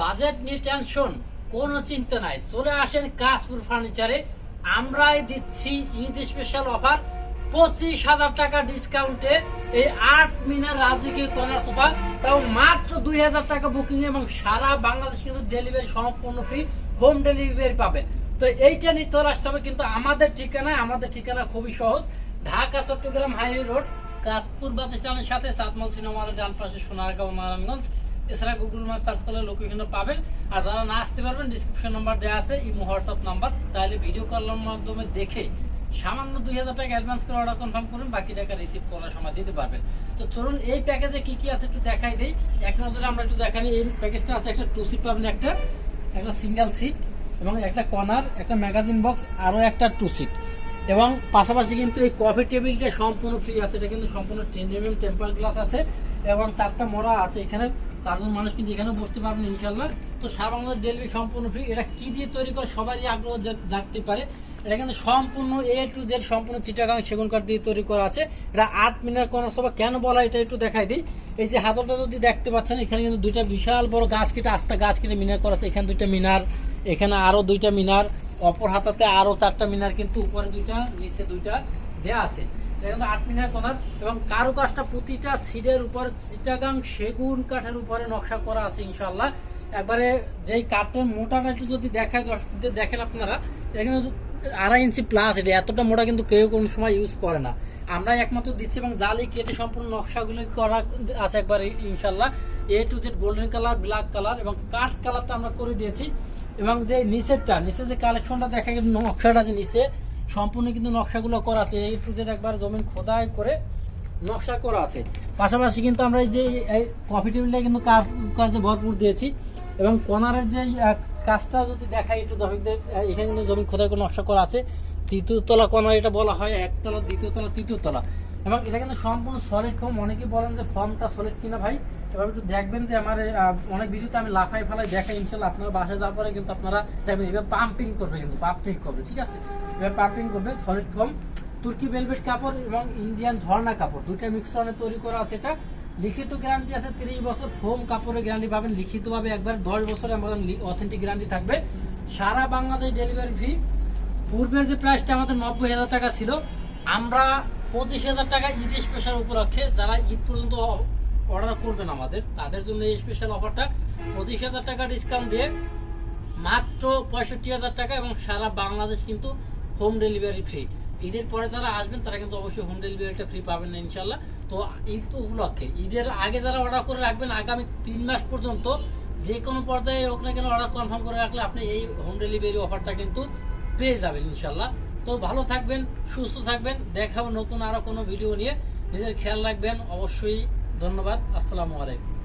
Budget নিয়ে tension, কোনো চিন্তা নাই। চলে আসেন কাশপুর ফার্নিচারে। আমরাই দিচ্ছি ঈদ স্পেশাল অফার পঁচিশ হাজার টাকা ডিসকাউন্টে এই আট মিনার রাজকীয় কর্নার সোফা। তাও মাত্র দুই হাজার টাকা বুকিং এবং সারা বাংলাদেশ কিন্তু ডেলিভারি সম্পূর্ণ ফ্রি হোম ডেলিভারি পাবেন। তো এইটা নিয়ে চলে আসতে হবে কিন্তু আমাদের ঠিকানা আমাদের ঠিকানা খুবই সহজ। Dhaka, Chattogram highway road Kashpur bus স্ট্যান্ডের সাথে সাতমল সিনেমা ডান পাশে সোনারগাঁও, নারায়ণগঞ্জ। এছাড়া গুগল ম্যাপ সার্চ করলে লোকেশনটা পাবেন। আর যারা না আসতে পারবেন ডিসক্রিপশন নাম্বার দেওয়া আছে, ইমো হোয়াটসঅ্যাপ নাম্বার চাইলে ভিডিও কলের মাধ্যমে দেখে সামান্য দুই হাজার টাকা অ্যাডভান্স করে অর্ডার কনফার্ম করুন, বাকি টাকা রিসিভ করার সময় দিতে পারবেন। তো চলুন এই প্যাকেজে কি কি আছে একটু দেখাই দেই। এক নজরে আমরা একটু দেখাই এই প্যাকেজটা আছে একটা টু সিট পাবেন একটা একটা সিঙ্গেল সিট এবং একটা কর্নার একটা ম্যাগাজিন বক্স আরও একটা টু সিট এবং পাশাপাশি কিন্তু এই কফি টেবিলটা সম্পূর্ণ ফ্রি আছে। এটা কিন্তু সম্পূর্ণ টেন টেম্পার গ্লাস আছে এবং চারটা মোড়া আছে। এখানে চারজন মানুষ কিন্তু এখানেও বসতে পারবেন ইনশাল্লাহ তো সারা বাংলাদেশ ডেলিভারি সম্পূর্ণ ফ্রি এটা কি দিয়ে তৈরি করে সবারই আগ্রহ জাগতে পারে? এটা কিন্তু সম্পূর্ণ এ টু জেড সম্পূর্ণ চিটাগাং সেগুন কাঠ দিয়ে তৈরি করা আছে। এটা আট মিনার কর্নার সভা কেন বলা এটা একটু দেখাই দিই। এই যে হাতলটা যদি দেখতে পাচ্ছেন, এখানে কিন্তু দুইটা বিশাল বড় গাছ কেটে আস্তা গাছ কেটে মিনার করা আছে। এখানে দুইটা মিনার, এখানে আরও দুইটা মিনার। অপর হাতাতে আরও চারটা মিনার কিন্তু উপরে দুইটা, নিচে দুইটা দেয়া আছে। আট মিনার কর্নার এবং কারও কাজটা প্রতিটা সিডের উপরে চিটাগাং সেগুন কাঠের উপরে নকশা করা আছে ইনশাল্লাহ একবারে যেই কাঠের মোটাটা একটু যদি দেখায় দর্শকদের দেখেন আপনারা, এটা কিন্তু আড়াই ইঞ্চি প্লাস এটা এতটা মোটা কিন্তু কেউ কোনো সময় ইউজ করে না। আমরা একমাত্র দিচ্ছি এবং জালি কেটে সম্পূর্ণ নকশাগুলি করা আছে একবার ইনশাল্লাহ A to Z golden colour black colour এবং কাঠ কালারটা আমরা করে দিয়েছি। এবং যে নিচেরটা নিচে যে কালেকশনটা দেখা গেল নকশাটা যে নিচে, সম্পূর্ণ কিন্তু নকশাগুলো করা আছে। এই টু জেড একবার জমিন খোদাই করে নকশা করা আছে। পাশাপাশি কিন্তু আমরা এই যে কফি টেবিলটা কিন্তু কাজ ভরপুর দিয়েছি এবং কনারের যে কাজটা যদি দেখাই একটু দর্শকদের এখানে কিন্তু জমি খোদাই করে নকশা করা আছে। তৃতীয় তলা কর্নার এটা বলা হয় একতলা দ্বিতীয় তলা, তৃতীয় তলা। এবং এটা কিন্তু সম্পূর্ণ সলিড ফর্ম অনেকেই বলেন যে ফর্মটা সলিড কিনা ভাই? এবার একটু দেখবেন যে আমার অনেক ভিডিওতে আমি লাফাই ফালাই দেখাই, ইনশাল্লাহ আপনার বাসায় যাওয়ার পরে কিন্তু আপনারা দেখবেন এবার পাম্পিং করবে কিন্তু পাম্পিং করবে, ঠিক আছে? এবার পাম্পিং করবে সলিড ফর্ম তুর্কি ভেলভেট কাপড় এবং ইন্ডিয়ান ঝর্ণা কাপড়। দুইটা মিশ্রণে তৈরি করা আছে এটা। লিখিত গ্যারান্টি আছে তিরিশ বছর ফোম কাপড়ের গ্যারান্টি পাবেন। লিখিতভাবে একবার দশ বছর আমাদের অথেন্টিক গ্যারান্টি থাকবে। সারা বাংলাদেশ ডেলিভারি ফি পূর্বের যে প্রাইসটা আমাদের নব্বই হাজার টাকা ছিল, আমরা পঁচিশ হাজার টাকা ঈদ স্পেশাল উপলক্ষে যারা ঈদ পর্যন্ত অর্ডার করবেন আমাদের, তাদের জন্য এই স্পেশাল অফারটা পঁচিশ হাজার টাকা ডিসকাউন্ট দিয়ে মাত্র পঁয়ষট্টি হাজার টাকা এবং সারা বাংলাদেশ কিন্তু হোম ডেলিভারি ফ্রি ঈদের পরে যারা আসবেন, তারা কিন্তু অবশ্যই হোম ডেলিভারিটা ফ্রি পাবেন না ইনশাল্লাহ তো ঈদ তো উপলক্ষে, ঈদের আগে যারা অর্ডার করে রাখবেন, আগামী তিন মাস পর্যন্ত যে কোনো পর্যায়ে হোক না কেন অর্ডার কনফার্ম করে রাখলে আপনি এই হোম ডেলিভারি অফারটা কিন্তু পেয়ে যাবেন ইনশাল্লাহ তো ভালো থাকবেন, সুস্থ থাকবেন। দেখাবো নতুন আরও কোনো ভিডিও নিয়ে। নিজের খেয়াল রাখবেন। অবশ্যই ধন্যবাদ। আসসালামু আলাইকুম।